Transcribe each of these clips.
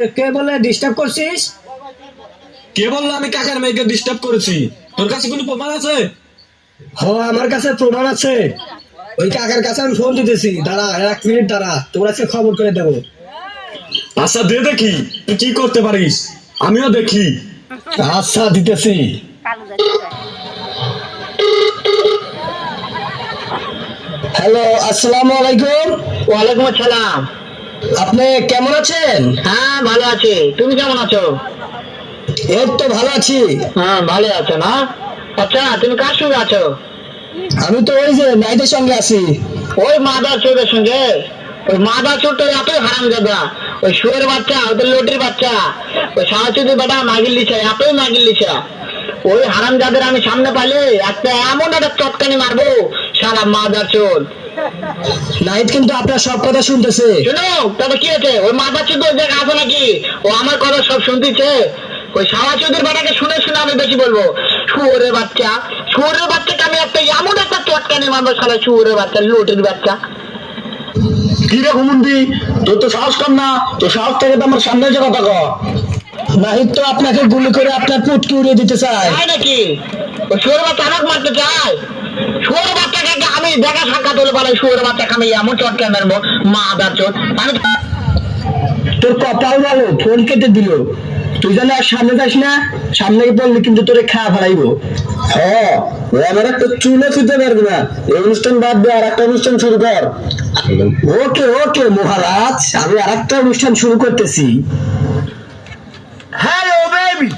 কে বলে ডিস্টার্ব করছিস? কে বলল আমি কাকার মেয়েকে ডিস্টার্ব করেছি? তোর কাছে কোনো প্রমাণ আছে? হ আমার কাছে প্রমাণ আছে। ওই কাকার কাছে আমি ফোন দিতেছি। দাঁড়া এক মিনিট দাঁড়া তোর কাছে খবর করে দেবো। আচ্ছা দে দেখি তুই কি করতে পারিস? আমিও দেখি। আচ্ছা দিতেছি। হ্যালো আসসালামু আলাইকুম। ওয়ালাইকুম আসসালাম। আপনি কেমন আছেন? হ্যাঁ ভালো আছি। তুমি কেমন আছো? এই তো ভালো আছি। হ্যাঁ ভালো আছো না? আচ্ছা তুমি কার সঙ্গে আছো? আমি তো ওই যে নাইটের সঙ্গে আছি। ওই মাদার চোরের সঙ্গে? ওই মাদার চোরটা এতই হারাম দাদা ওই শুয়ের বাচ্চা ওদের লোটির বাচ্চা। ওই সাহায্যদি বেটা মাগিল লিছে এতই মাগিল লিছে ওই হারাম যাদের আমি সামনে পাইলে একটা এমন একটা চটকানি মারবো সারা মাদার চোর। নাইট কিন্তু আপনার সব কথা শুনতেছে। শুনো তবে কি আছে ওই মাদার চোর যে আছে নাকি? ও আমার কথা সব শুনতেছে। ওই সারা চোদের বেটাকে শুনে শুনে আমি বেশি বলব। শুয়োরের বাচ্চা। শুয়োরের বাচ্চাকে আমি একটা এমন একটা চটকানি মারবো সারা শুয়োরের বাচ্চা লোটের বাচ্চা। কি রে তোর তো সাহস কম না। তোর সাহস থেকে তো আমার সামনে যে কথা কর নাহিদ তো আপনাকে গুলি করে আপনার পুটকি উড়িয়ে দিতে চায়। নাকি? ওই শুয়োরের বাচ্চা আমাকে মারতে চায়? দেখা সাক্ষাৎ হলে বলে শুয়োরের বাচ্চাকে আমি এমন চটকানি মারবো মাদার চোর আমি তোর কপাল ভালো ফোন কেটে দিল। তুই জানি আর সামনে যাস না সামনে বললি কিন্তু তোরে খাওয়া ফেলাইবো হ্যাঁ ও আমার একটা চুলে ফিতে পারবে না। এই অনুষ্ঠান বাদ দে আর একটা অনুষ্ঠান শুরু কর। ওকে ওকে মহারাজ আমি আর একটা অনুষ্ঠান শুরু করতেছি। Hello baby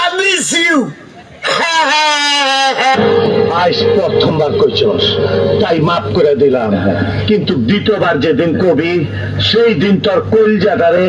I miss you আজ প্রথমবার কইছস। তাই মাফ করে দিলাম। কিন্তু দ্বিতীয়বার যেদিন কবি, সেই দিন তোর কলজাটারে